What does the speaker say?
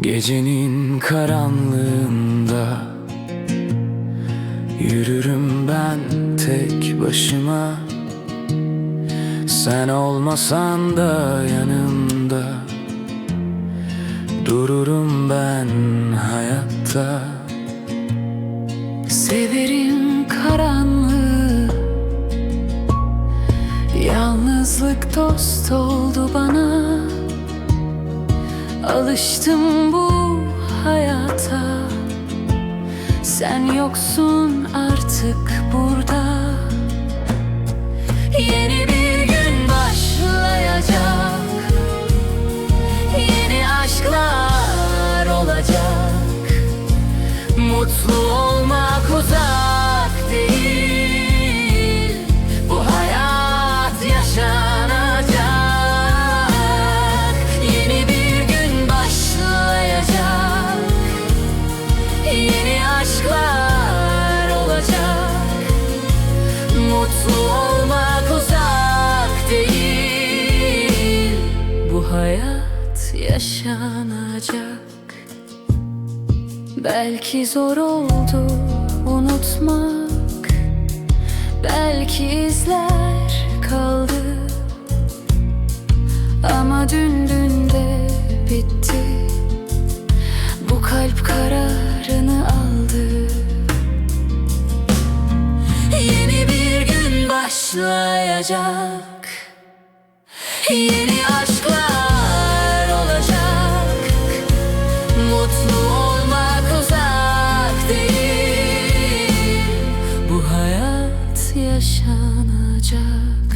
Gecenin karanlığında Yürürüm ben tek başıma. Sen olmasan da yanımda Dururum ben hayatta. Severim Yalnızlık dost oldu bana. Alıştım bu hayata. Sen yoksun artık burada. Yeni bir gün başlayacak. Yeni aşklar olacak. Mutlu yaşanacak. Belki zor oldu unutmak. Belki izler kaldı. Ama dün dün de bitti. Bu kalp kararını aldı. Yeni bir gün başlayacak. Yeni yaşanacak.